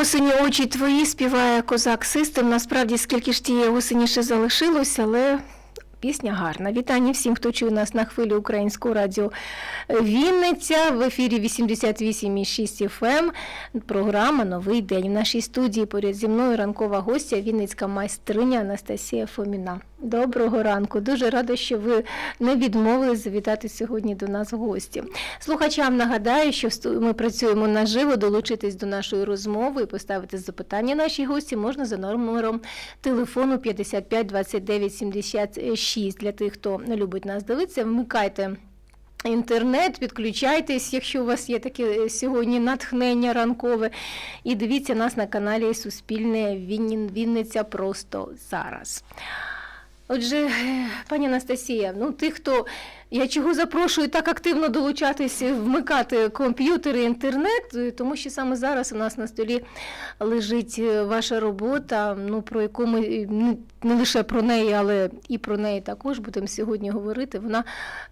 осені очі твої співає козак Систем. Насправді, скільки ж тієї осені ще залишилось, але пісня гарна. Вітання всім, хто чує нас на хвилі українського радіо Вінниця в ефірі 88,6 FM. Програма Новий день. В нашій студії поряд зі мною ранкова гостя, вінницька майстриня Анастасія Фоміна. Доброго ранку. Дуже рада, що ви не відмовили завітати сьогодні до нас в гості. Слухачам нагадаю, що ми працюємо наживо, долучитись до нашої розмови і поставити запитання нашій гості можна за номером телефону 55 29 76. Для тих, хто не любить нас дивитися, вмикайте. Інтернет, підключайтесь, якщо у вас є таке сьогодні натхнення ранкове. І дивіться нас на каналі Суспільне Вінниця просто зараз. Отже, е, пані Анастасія, ну тих, хто я чого запрошую так активно долучатись, вмикати комп'ютери, інтернет, е, тому що саме зараз у нас на столі лежить е, ваша робота, ну про яку ми е, ну, не лише про неї, але і про неї також будемо сьогодні говорити. Вона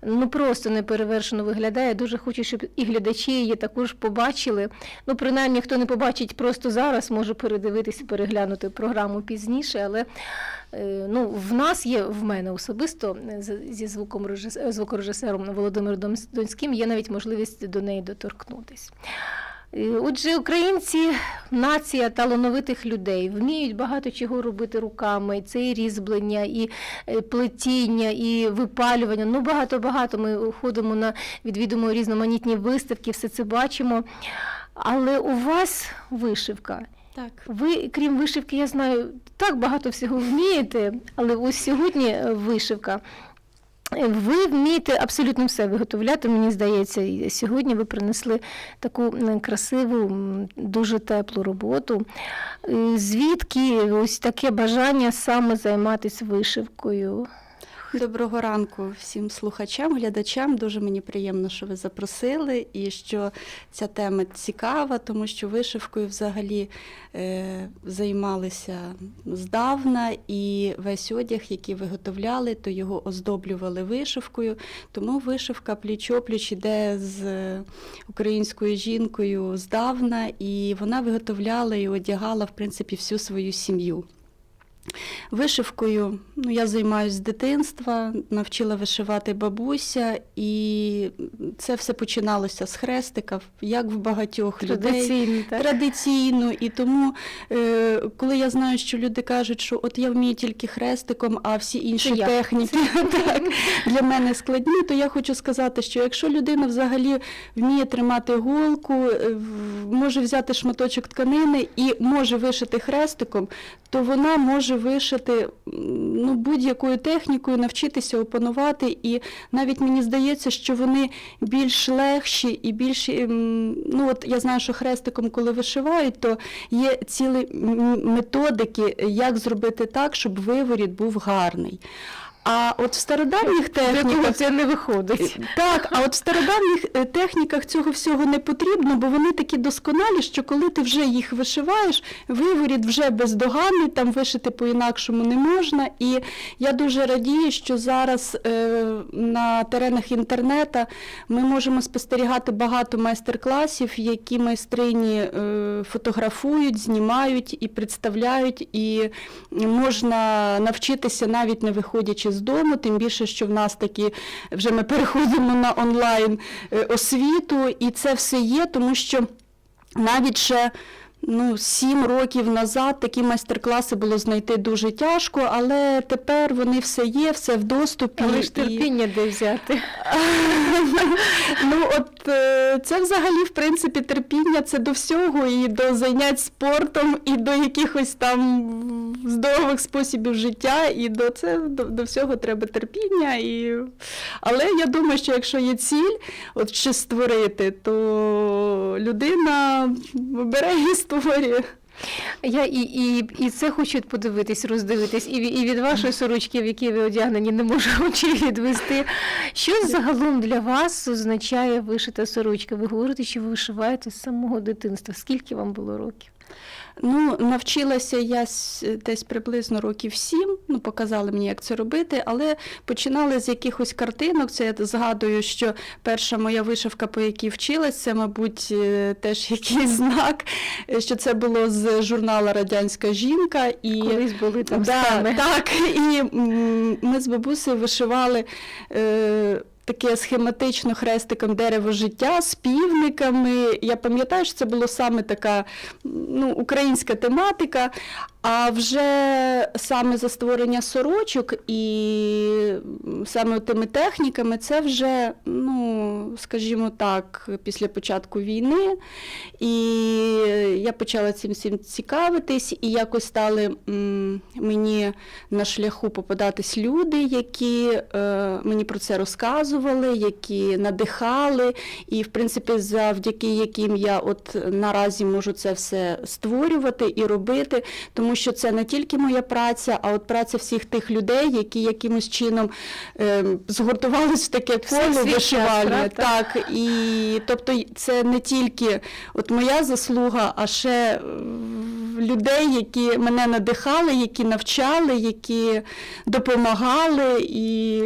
ну просто неперевершено виглядає. Дуже хочу, щоб і глядачі її також побачили. Ну, принаймні, хто не побачить просто зараз, може передивитися, переглянути програму пізніше, але. Е, Ну, в нас є в мене особисто зі звуком режис- е, звукорежисером Володимиром Донським є навіть можливість до неї доторкнутись. Е, Отже, українці нація талановитих людей, вміють багато чого робити руками. Це і різьблення, і е, плетіння, і випалювання. Ну, багато-багато. Ми ходимо на відвідуємо різноманітні виставки, все це бачимо. Але у вас вишивка. Так. Ви, крім вишивки, я знаю, так багато всього вмієте, але ось сьогодні е, вишивка. Е, Ви вмієте абсолютно все виготовляти, мені здається. Сьогодні ви принесли таку красиву, дуже теплу роботу. Е, Звідки ось таке бажання саме займатися вишивкою? Доброго ранку всім слухачам, глядачам. Дуже мені приємно, що ви запросили і що ця тема цікава, тому що вишивкою взагалі е, займалися здавна, і весь одяг, який виготовляли, то його оздоблювали вишивкою. Тому вишивка пліч-опліч іде з українською жінкою здавна, і вона виготовляла і одягала в принципі всю свою сім'ю. Вишивкою ну, я займаюся з дитинства, навчила вишивати бабуся, і це все починалося з хрестика, як в багатьох людей. Традиційно, так? Традиційно, і тому, е, коли я знаю, що люди кажуть, що от я вмію тільки хрестиком, а всі інші Це техніки так, для мене складні, то я хочу сказати, що якщо людина взагалі вміє тримати голку, е, може взяти шматочок тканини і може вишити хрестиком, то вона може вишити ну, будь-якою технікою, навчитися опанувати. І навіть мені здається, що вони більш легші і більш. ем, Ну, от я знаю, що хрестиком, коли вишивають, то є цілі методики, як зробити так, щоб виворіт був гарний. А от в стародавніх техніках це не виходить. так, а от в стародавніх е, техніках цього всього не потрібно, бо вони такі досконалі, що коли ти вже їх вишиваєш, виворіт вже бездоганний, там вишити по-інакшому не можна. І я дуже радію, що зараз е, на теренах інтернету ми можемо спостерігати багато майстер-класів, які майстрині е, фотографують, знімають і представляють, і можна навчитися навіть не виходячи з дому, тим більше, що в нас такі вже ми переходимо на онлайн е, освіту, і це все є, тому що навіть ще. Ну, сім років назад такі майстер-класи було знайти дуже тяжко, але тепер вони все є, все в доступі. Але ж і- терпіння де взяти. ну, от е, це взагалі, в принципі, терпіння це до всього, і до занять спортом, і до якихось там здорових способів життя, і до це до, до всього треба терпіння. І... Але я думаю, що якщо є ціль, от щось створити, то людина бере і створює. Я і, і, і це хочу подивитись, роздивитись, і, і від вашої сорочки, в якій ви одягнені, не можу очі відвести. Що загалом для вас означає вишита сорочка? Ви говорите, що ви вишиваєте з самого дитинства. Скільки вам було років? Ну, навчилася я десь приблизно років сім, ну, показали мені, як це робити, але починали з якихось картинок. Це я згадую, що перша моя вишивка, по якій вчилась, це, мабуть, е, теж якийсь знак, що це було з журнала Радянська жінка. І... Колись були там да. Так, і ми з бабусею вишивали. Е, Таке схематично хрестиком дерево життя з півниками. Я пам'ятаю, що це було саме така ну, українська тематика. А вже саме за створення сорочок і саме тими техніками, це вже, ну, скажімо так, після початку війни. І я почала цим всім цікавитись, і якось стали мені на шляху попадатись люди, які е, мені про це розказували, які надихали, і, в принципі, завдяки яким я от наразі можу це все створювати і робити, тому що це не тільки моя праця, а от праця всіх тих людей, які якимось чином е, згуртувались в таке коло вишивальне. Так, і тобто це не тільки от моя заслуга, а ще людей, які мене надихали, які навчали, які допомагали, і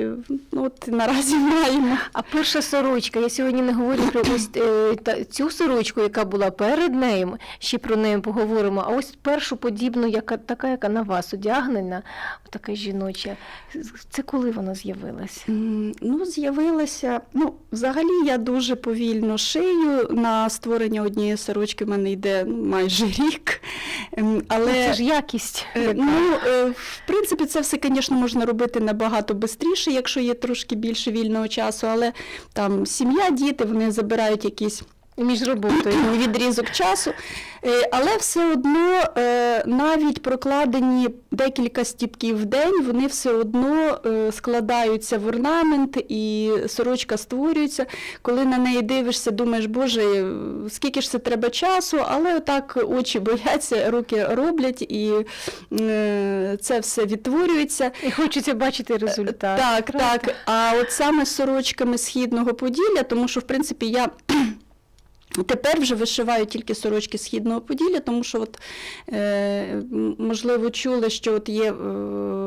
ну, от наразі маємо. А перша сорочка, я сьогодні не говорю про ось е, та, цю сорочку, яка була перед нею, ще про неї поговоримо. А ось першу подібну, яка така, яка на вас одягнена, така жіноча. Це коли вона з'явилася? Ну, з'явилася. Ну, взагалі я дуже повільно шию. На створення однієї сорочки в мене йде майже рік. Ем, Але Ну, Це ж якість. Е. Ну, е, в принципі, це все, звісно, можна робити набагато швидше, якщо є трошки більше вільного часу, але там сім'я, діти, вони забирають якісь між роботою. відрізок часу. Е, Але все одно е, навіть прокладені декілька стіпків в день, вони все одно е, складаються в орнамент і сорочка створюється. Коли на неї дивишся, думаєш, боже, скільки ж це треба часу, але отак очі бояться, руки роблять і це все відтворюється. І хочеться бачити результат. Так, правда? так. А от саме з сорочками східного поділля, тому що, в принципі, я. Тепер вже вишиваю тільки сорочки східного поділля, тому що, от, е, можливо, чули, що от є е,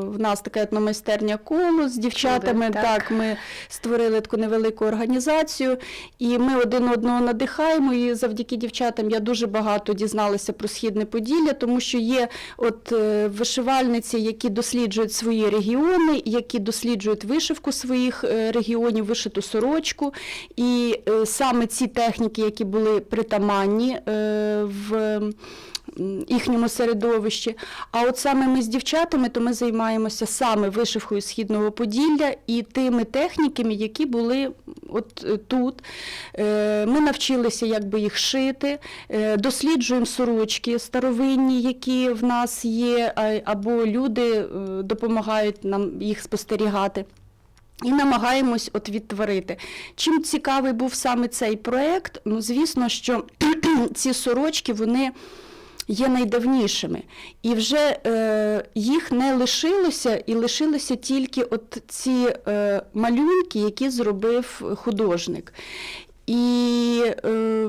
в нас така етномайстерня коло з дівчатами. Чули, так. так, ми створили таку невелику організацію, і ми один одного надихаємо. І завдяки дівчатам я дуже багато дізналася про східне поділля, тому що є от е, вишивальниці, які досліджують свої регіони, які досліджують вишивку своїх е, регіонів, вишиту сорочку. І е, саме ці техніки, які були притаманні е, в їхньому середовищі. А от саме ми з дівчатами, то ми займаємося саме вишивкою східного поділля і тими техніками, які були от е, тут. Е, Ми навчилися, як їх шити, досліджуємо сорочки старовинні, які в нас є, або люди допомагають нам їх спостерігати. І намагаємось от відтворити. Чим цікавий був саме цей проєкт? Ну, звісно, що ці сорочки вони є найдавнішими. І вже е, їх не лишилося, і лишилися тільки от ці е, малюнки, які зробив художник. І, е,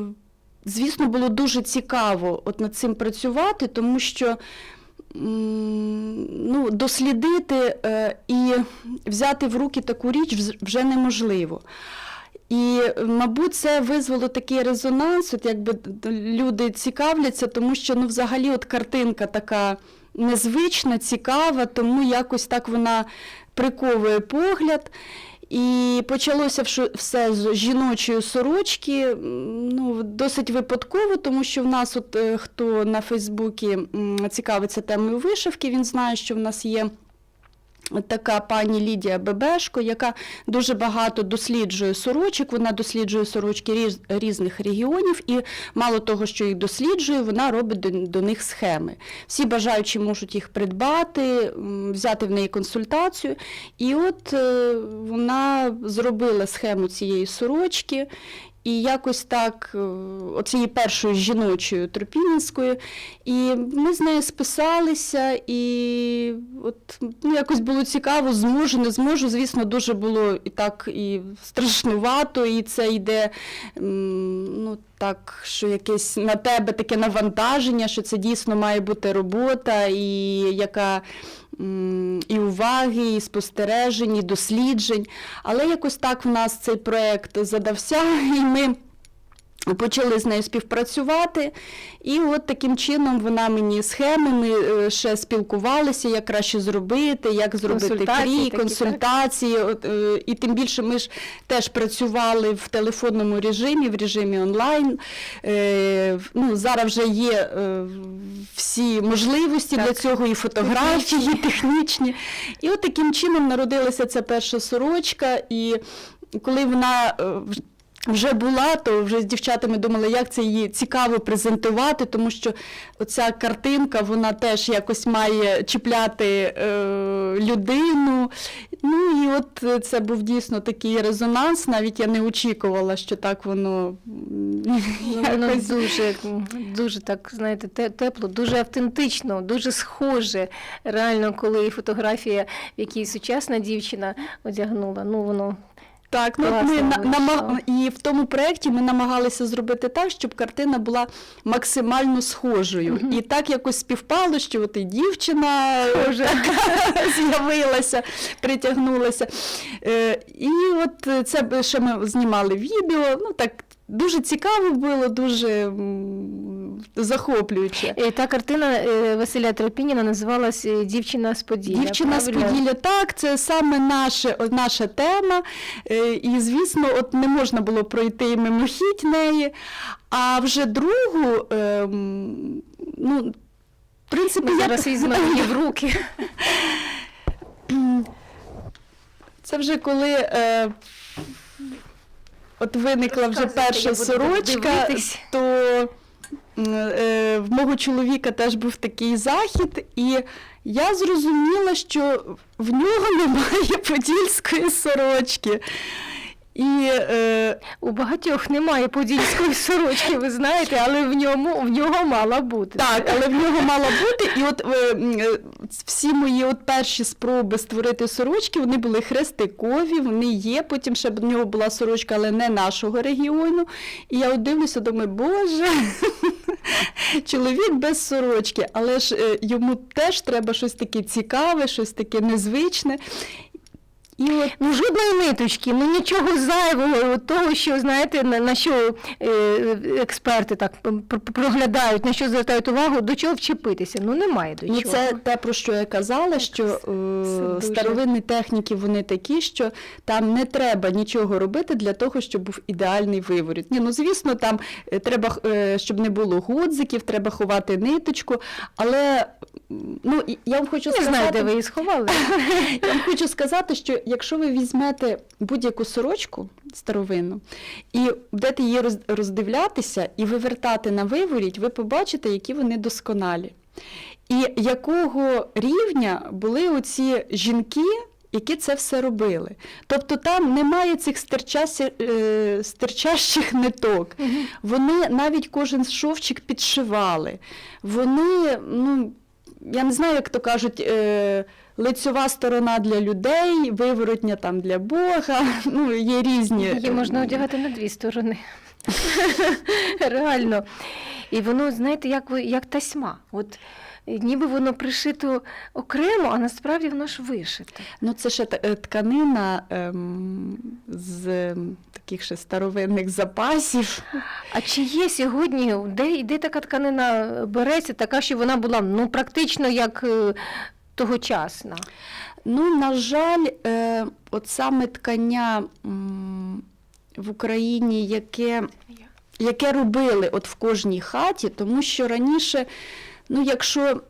звісно, було дуже цікаво от над цим працювати, тому що ну, дослідити е, і взяти в руки таку річ вже неможливо. І, мабуть, це визвало такий резонанс, от якби люди цікавляться, тому що ну, взагалі от картинка така незвична, цікава, тому якось так вона приковує погляд. І почалося все з жіночої сорочки, ну, досить випадково, тому що в нас, от, е, хто на Фейсбуці цікавиться темою вишивки, він знає, що в нас є така пані Лідія Бебешко, яка дуже багато досліджує сорочок, вона досліджує сорочки різ- різних регіонів, і мало того, що їх досліджує, вона робить до, до них схеми. Всі бажаючі можуть їх придбати, взяти в неї консультацію. І от е, вона зробила схему цієї сорочки. І якось так, е, оцієї першої жіночої Тропінінської. І ми з нею списалися, і от ну, якось було цікаво, зможу, не зможу. Звісно, дуже було і так і страшнувато, і це йде ну, так, що якесь на тебе таке навантаження, що це дійсно має бути робота, і яка і уваги, і спостережень, і досліджень. Але якось так в нас цей проєкт задався, і ми. Почали з нею співпрацювати, і от таким чином вона мені схеми, ми е, ще спілкувалися, як краще зробити, як зробити Консультації крій, такі, консультації. От, е, і тим більше ми ж теж працювали в телефонному режимі, в режимі онлайн. Е, ну, зараз вже є всі можливості Так. для цього, і фотографії, і технічні. І от таким чином народилася ця перша сорочка, і коли вона. Вже була, то вже з дівчатами думали, як це її цікаво презентувати, тому що оця картинка вона теж якось має чіпляти е, людину. Ну і от це був дійсно такий резонанс. Навіть я не очікувала, що так воно Ну, Воно якось дуже, дуже так, знаєте, тепло, дуже автентично, дуже схоже. Реально, коли фотографія, в якій сучасна дівчина одягнула, ну воно Так, ну ми на, і в тому проєкті ми намагалися зробити так, щоб картина була максимально схожою. Мгм. І так якось співпало, що от і дівчина вже з'явилася, притягнулася. Е, і от це ще ми знімали відео. Ну так дуже цікаво було, дуже захоплююче. І та картина е, Василя Тропініна називалась е, Дівчина з Поділля. Дівчина з? Поділля, так, це саме наше, наша тема. Е, І, звісно, от не можна було пройти мимохідь неї. А вже другу, ем, ну, в принципі, Ми зараз її в руки. Це вже коли от виникла вже перша сорочка, то е, в мого чоловіка теж був такий захід, і я зрозуміла, що в нього немає подільської сорочки. І е, У багатьох немає подільської сорочки, ви знаєте, але в ньому в нього мала бути. Так, але в нього мало бути. І от е, е, всі мої от перші спроби створити сорочки, вони були хрестикові, вони є. Потім ще в нього була сорочка, але не нашого регіону. І я от дивлюся, думаю, боже, чоловік без сорочки, але ж е, йому теж треба щось таке цікаве, щось таке незвичне. І от Ну, жодної ниточки, ну нічого зайвого, того, що знаєте, на, на що е, експерти так пр- пр- проглядають, на що звертають увагу, до чого вчепитися. Ну немає до Ну, чого. це те, про що я казала, що е, старовинні техніки вони такі, що там не треба нічого робити для того, щоб був ідеальний виворіт. Ні, ну звісно, там е, треба, е, щоб не було гудзиків, треба ховати ниточку, але ну, я вам хочу Не сказати, знаю, де ви її сховали. я вам хочу сказати, що якщо ви візьмете будь-яку сорочку старовинну і будете її роздивлятися і вивертати на виворіть, ви побачите, які вони досконалі. І якого рівня були оці жінки, які це все робили. Тобто там немає цих е, стирчащих ниток. Вони навіть кожен шовчик підшивали. Вони, ну, я не знаю, як то кажуть, е, лицьова сторона для людей, виворотня там для Бога. Ну, є різні. Її можна одягати на дві сторони. Реально. І воно, знаєте, як, як тасьма. От ніби воно пришито окремо, а насправді воно ж вишите. Ну, це ще е, тканина ем, з ем, таких ще старовинних запасів. А чи є сьогодні, де, де така тканина береться, така, що вона була ну, практично як е, тогочасна? Ну, на жаль, е, от саме ткання м, в Україні, яке, яке робили от в кожній хаті, тому що раніше, ну, якщо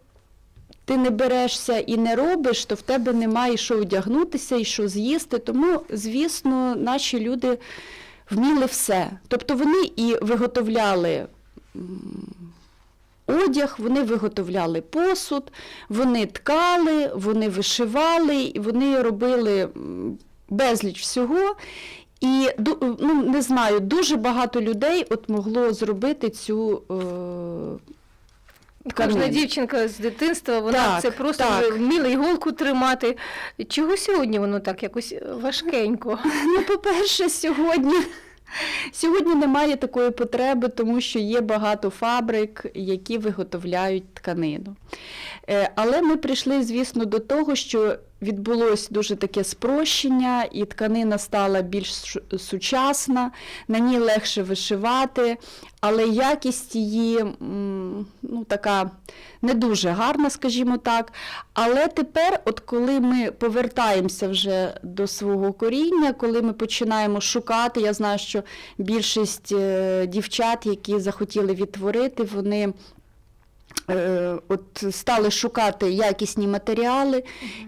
ти не берешся і не робиш, то в тебе немає що одягнутися і що з'їсти. Тому, звісно, наші люди вміли все. Тобто вони і виготовляли. м, Одяг, вони виготовляли посуд, вони ткали, вони вишивали, вони робили безліч всього. І ну, не знаю, дуже багато людей от могло зробити цю е, Кожна дівчинка з дитинства, вона Так, це просто так. вміла іголку тримати. Чого сьогодні воно так якось важкенько? Ну, по-перше, сьогодні. Сьогодні немає такої потреби, тому що є багато фабрик, які виготовляють тканину. Е, Але ми прийшли, звісно, до того, що відбулось дуже таке спрощення, і тканина стала більш сучасна, на ній легше вишивати, але якість її ну, така не дуже гарна, скажімо так. Але тепер, от коли ми повертаємося вже до свого коріння, коли ми починаємо шукати, я знаю, що більшість е, дівчат, які захотіли відтворити, вони от стали шукати якісні матеріали.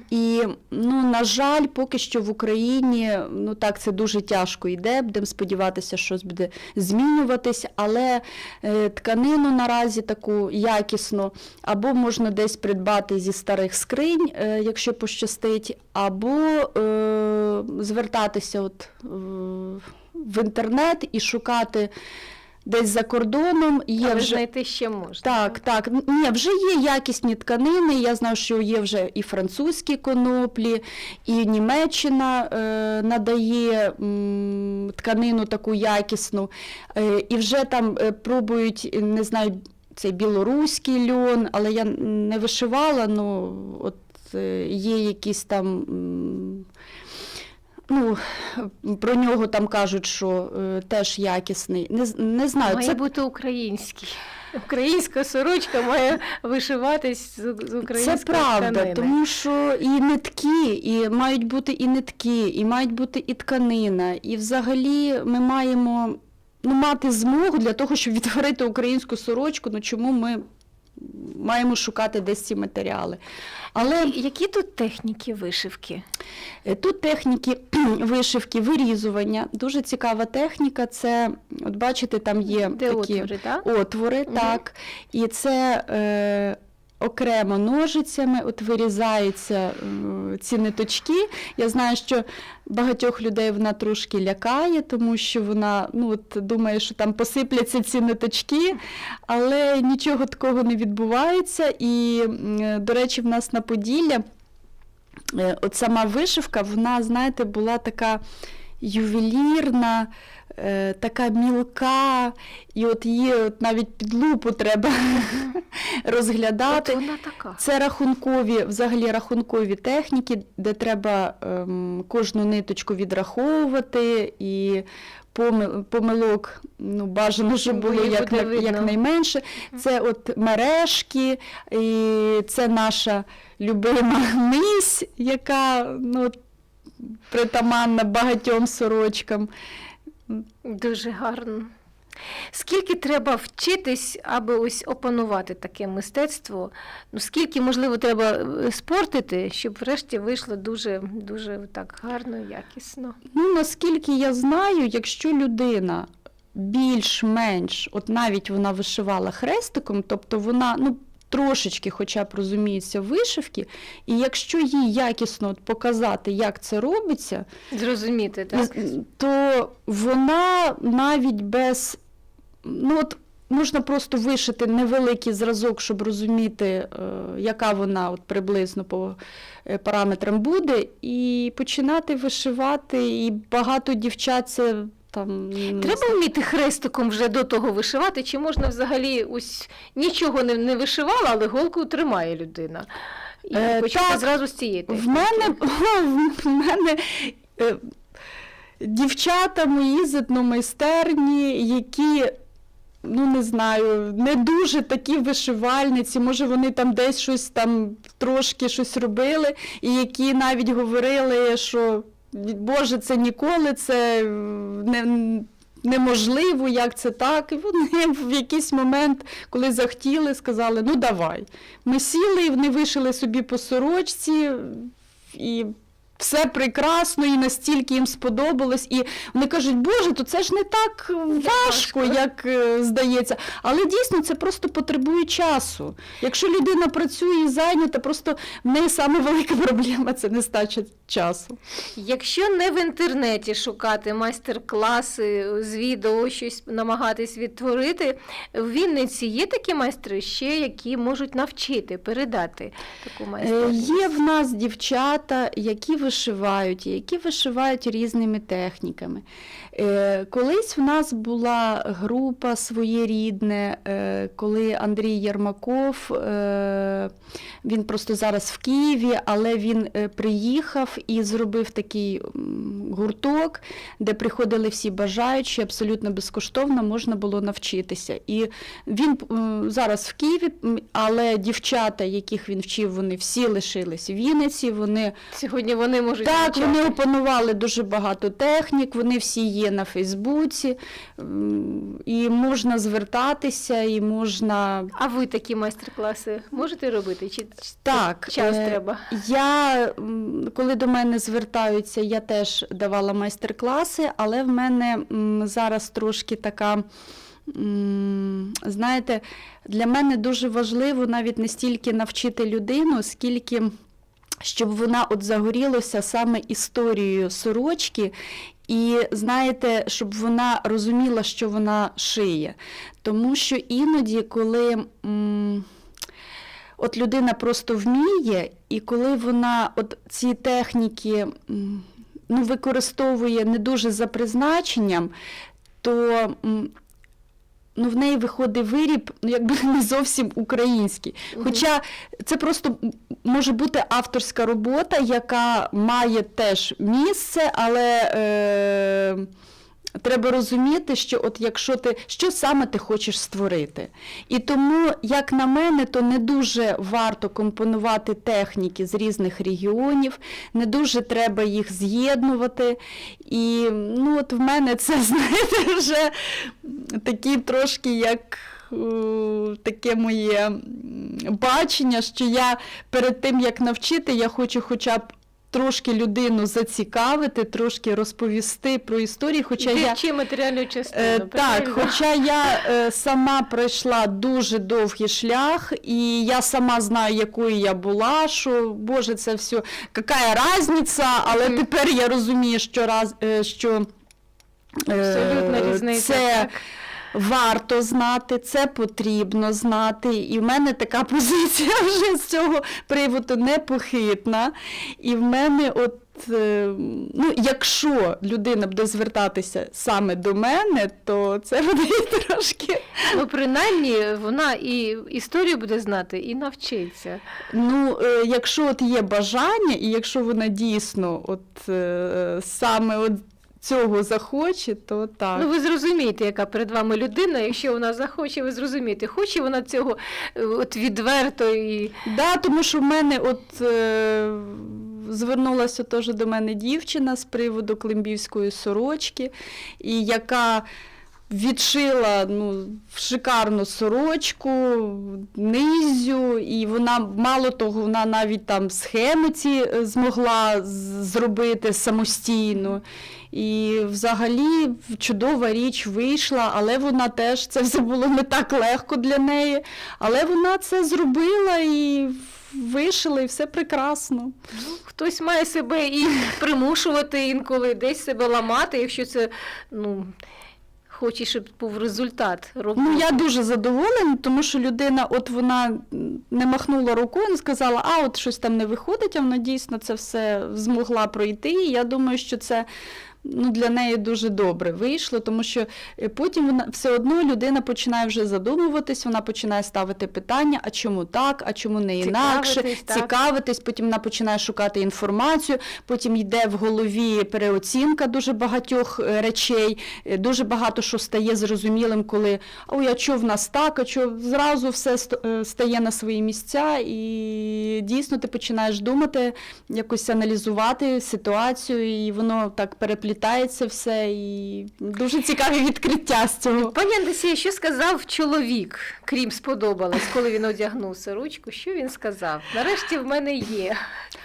І, ну, на жаль, поки що в Україні ну так це дуже тяжко йде. Будемо сподіватися, що щось буде змінюватись, але е, тканину наразі таку якісну або можна десь придбати зі старих скринь, е, якщо пощастить, або е, звертатися от, е, в інтернет і шукати десь за кордоном. Є Але вже... знайти ще можна. Так, так. Ні, вже є якісні тканини. Я знаю, що є вже і французькі коноплі, і Німеччина е, надає м, тканину таку якісну. Е, і вже там е, пробують, не знаю, цей білоруський льон, але я не вишивала, ну от е, є якісь там. Ну, про нього там кажуть, що е, теж якісний. Не, не знаю, Має це бути український. Українська сорочка має вишиватись з, з української Це правда, тканини. тому що і нитки, і мають бути і нитки, і мають бути і тканина. І взагалі ми маємо ну, мати змогу для того, щоб відтворити українську сорочку. Ну чому ми маємо шукати десь ці матеріали? Але Які тут техніки вишивки? Е, Тут техніки вишивки, вирізування. Дуже цікава техніка. Це, от бачите, там є Де такі отвори, так? отвори, угу. так. І це е, окремо ножицями от вирізаються е, ці ниточки. Я знаю, що багатьох людей вона трошки лякає, тому що вона ну, от, думає, що там посипляться ці ниточки, але нічого такого не відбувається. І, е, до речі, в нас на Поділля. Е, От сама вишивка, вона, знаєте, була така ювелірна, е, така мілка, і от її от навіть під лупу треба От розглядати. вона така. Це рахункові, взагалі рахункові техніки, де треба ем, кожну ниточку відраховувати і помилок ну, бажано, щоб було як, якнайменше. Це от мережки, і це наша любима мись, яка ну, притаманна багатьом сорочкам. Дуже гарно. Скільки треба вчитись, аби ось опанувати таке мистецтво? Ну, скільки, можливо, треба е, спортити, щоб врешті вийшло дуже, дуже так гарно, якісно. Ну, наскільки я знаю, якщо людина більш-менш, от навіть вона вишивала хрестиком, тобто вона ну, трошечки хоча б розуміється вишивки, і якщо їй якісно показати, як це робиться, Зрозуміти, так? то вона навіть без. Ну, от, можна просто вишити невеликий зразок, щоб розуміти, е, яка вона от приблизно по е, параметрам буде, і починати вишивати. І багато дівчат це там. Треба вміти хрестиком вже до того вишивати, чи можна взагалі ось нічого не, не вишивала, але голку тримає людина. І Е, почати зразу з цієї В мене, в мене е, дівчата мої з етномайстерні, які, ну не знаю, не дуже такі вишивальниці, може вони там десь щось там трошки щось робили, і які навіть говорили, що Боже, це ніколи, це не. Неможливо, як це так. І вони в якийсь момент, коли захотіли, сказали: ну давай. Ми сіли, вони вишили собі по сорочці, і все прекрасно і настільки їм сподобалось. І вони кажуть, Боже, то це ж не так важко, як е, здається. Але дійсно це просто потребує часу. Якщо людина працює і зайнята, просто в неї саме велика проблема це нестача часу. Якщо не в інтернеті шукати майстер-класи з відео, щось намагатись відтворити, в Вінниці є такі майстри ще, які можуть навчити, передати таку Е, майстерність? Є в нас дівчата, які вишивають, які вишивають різними техніками. Е, Колись в нас була група своєрідне, е, коли Андрій Єрмаков, е, він просто зараз в Києві, але він приїхав і зробив такий гурток, де приходили всі бажаючі, абсолютно безкоштовно можна було навчитися. І він зараз в Києві, але дівчата, яких він вчив, вони всі лишились в Вінниці. Вони Сьогодні вони можуть так, навчати. вони опанували дуже багато технік, вони всі є на Фейсбуці, і можна звертатися, і можна. А ви такі майстер-класи можете робити? Чи Так, час е, треба? Я, коли до мене звертаються, я теж давала майстер-класи, але в мене зараз трошки така. Знаєте, для мене дуже важливо навіть не стільки навчити людину, скільки щоб вона от загорілася саме історією сорочки, і знаєте, щоб вона розуміла, що вона шиє. Тому що іноді, коли. м, От людина просто вміє, і коли вона от ці техніки м, ну, використовує не дуже за призначенням, то м, ну, в неї виходить виріб, ну, якби не зовсім український. Хоча це просто може бути авторська робота, яка має теж місце, але е, треба розуміти, що от якщо ти що саме ти хочеш створити. І тому, як на мене, то не дуже варто компонувати техніки з різних регіонів, не дуже треба їх з'єднувати. І ну, от в мене це, знаєте, вже такі трошки як. Е, Таке моє бачення, що я перед тим, як навчити, я хочу хоча б трошки людину зацікавити, трошки розповісти про історію. Хоча я, Вчи матеріальну частину. Е, так, хоча я е, сама пройшла дуже довгий шлях, і я сама знаю, якою я була, що Боже, це все, яка різниця, але Мгм. тепер я розумію, що раз е, що. е, Абсолютна різниця. Це так. Варто знати, це потрібно знати. І в мене така позиція вже з цього приводу непохитна. І в мене, от, е, ну, якщо людина буде звертатися саме до мене, то це буде трошки. Ну, принаймні, вона і історію буде знати, і навчиться. Ну, е, якщо от є бажання, і якщо вона дійсно от, е, саме от цього захоче, то так. Ну, ви зрозумієте, яка перед вами людина. Якщо вона захоче, ви зрозумієте, хоче вона цього от відверто і Да, тому що в мене от е, звернулася теж до мене дівчина з приводу климбівської сорочки, і яка відшила ну, шикарну сорочку, низю, і вона, мало того, вона навіть там схеми ці е, змогла зробити самостійно. І взагалі чудова річ вийшла, але вона теж це все було не так легко для неї. Але вона це зробила і вишила, і все прекрасно. хтось має себе і примушувати інколи, десь себе ламати, якщо це ну, хоче, щоб був результат роботи. Ну я дуже задоволена, тому що людина, от вона не махнула рукою, не сказала, а от щось там не виходить, а вона дійсно це все змогла пройти. І я думаю, що це. Ну, для неї дуже добре вийшло, тому що е, потім вона все одно людина починає вже задумуватись, вона починає ставити питання, а чому так, а чому не інакше, Цікавитись, цікавитись, потім вона починає шукати інформацію, потім йде в голові переоцінка дуже багатьох е, речей, е, дуже багато що стає зрозумілим, коли ой, а що в нас так, а що зразу все стає на свої місця, і дійсно ти починаєш думати, якось аналізувати ситуацію, і воно так переплітається переплітається все, і дуже цікаві відкриття з цього. Пані Анастасія, що сказав чоловік, крім сподобалось, коли він одягнув сорочку? Що він сказав? Нарешті в мене є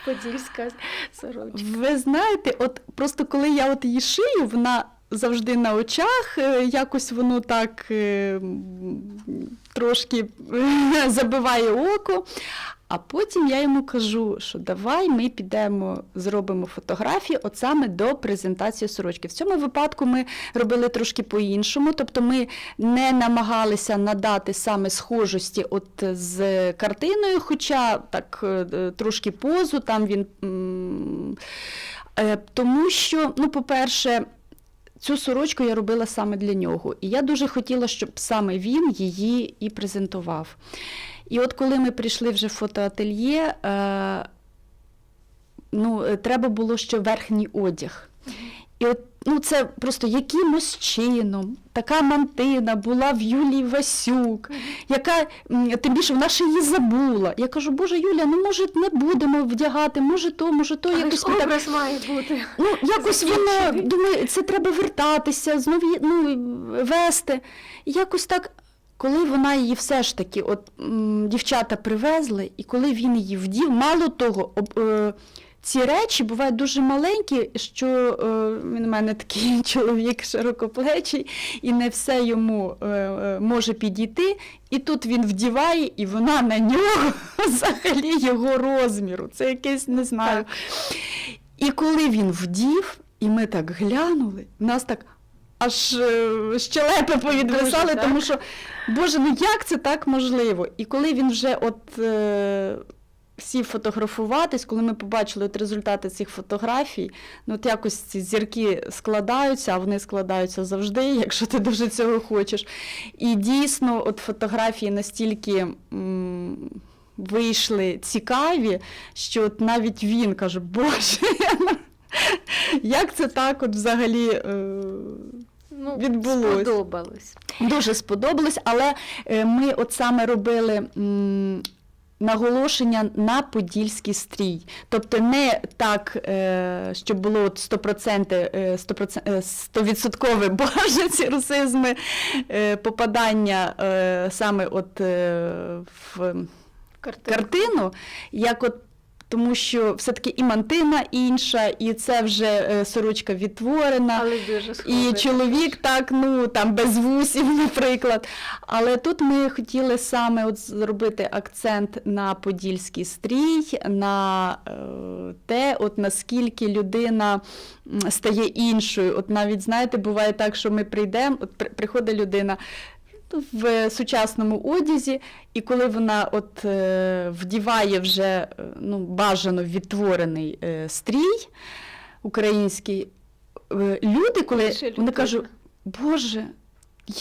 подільська сорочка. Ви знаєте, от просто коли я от її шию, вона завжди на очах, е, якось воно так е, трошки е, забиває око. А потім я йому кажу, що давай ми підемо, зробимо фотографії от саме до презентації сорочки. В цьому випадку ми робили трошки по-іншому, тобто ми не намагалися надати саме схожості от з картиною, хоча так е, е, трошки позу, там він. е, Тому що, ну, по-перше, цю сорочку я робила саме для нього. І я дуже хотіла, щоб саме він її і презентував. І от коли ми прийшли вже в фотоательє, е, ну, е, треба було ще верхній одяг. І от, ну, це просто якимось чином така мантина була в Юлії Васюк, яка тим більше вона ще її забула. Я кажу, Боже Юля, ну може не будемо вдягати, може то, може то, Але якось так образ має бути. Ну, якось воно, думаю, це треба вертатися, знову ну, вести. Якось так, коли вона її все ж таки, от дівчата привезли, і коли він її вдів, мало того, об, е, ці речі бувають дуже маленькі, що е, він у мене такий чоловік широкоплечий, і не все йому е, е, може підійти. І тут він вдіває, і вона на нього взагалі його розміру. Це якесь, не знаю. І коли він вдів, і ми так глянули, нас так аж е, щелепи повідвисали, тому що, Боже, ну як це так можливо? І коли він вже от е, сів фотографуватись, коли ми побачили от результати цих фотографій, ну от якось ці зірки складаються, а вони складаються завжди, якщо ти дуже цього хочеш. І дійсно, от фотографії настільки. м, Вийшли цікаві, що от навіть він каже, Боже, як це так от взагалі е, Ну, Відбулось. Сподобалось. дуже сподобалось, але е, ми от саме робили. Наголошення на подільський стрій. Тобто не так, е, щоб було от 100%, е, 100%, е, 100% боже, ці русизми е, попадання саме от в картину, як от тому що все-таки і мантина інша, і це вже е, сорочка відтворена. Але дуже. І чоловік так, ну там без вусів, наприклад. Але тут ми хотіли саме от зробити акцент на подільський стрій, на е, те, от наскільки людина стає іншою. От навіть знаєте, буває так, що ми прийдемо, от приходить людина. В сучасному одязі, і коли вона от е, вдіває вже е, ну, бажано відтворений е, стрій український, люди, коли вони кажуть, Боже,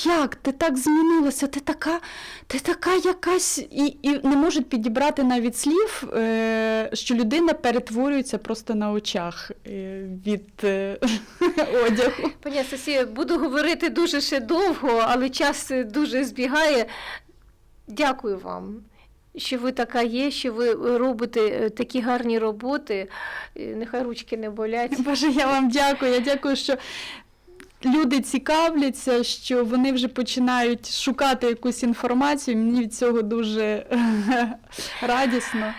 як ти так змінилася? Ти така, ти така якась, і, і не можуть підібрати навіть слів, е, що людина перетворюється просто на очах е, від е, одягу. Пані Анастасія, буду говорити дуже ще довго, але час дуже збігає. Дякую вам. Що ви така є, що ви робите е, такі гарні роботи. Е, Нехай ручки не болять. Боже, я вам дякую. Я дякую, що люди цікавляться, що вони вже починають шукати якусь інформацію. Мені від цього дуже радісно.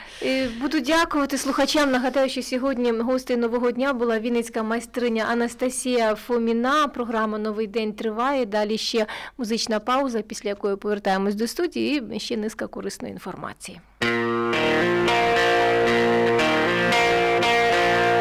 Буду дякувати слухачам. Нагадаю, що сьогодні гостею нового дня була вінницька майстриня Анастасія Фоміна. Програма Новий день триває. Далі ще музична пауза, після якої повертаємось до студії, і ще низка корисної інформації.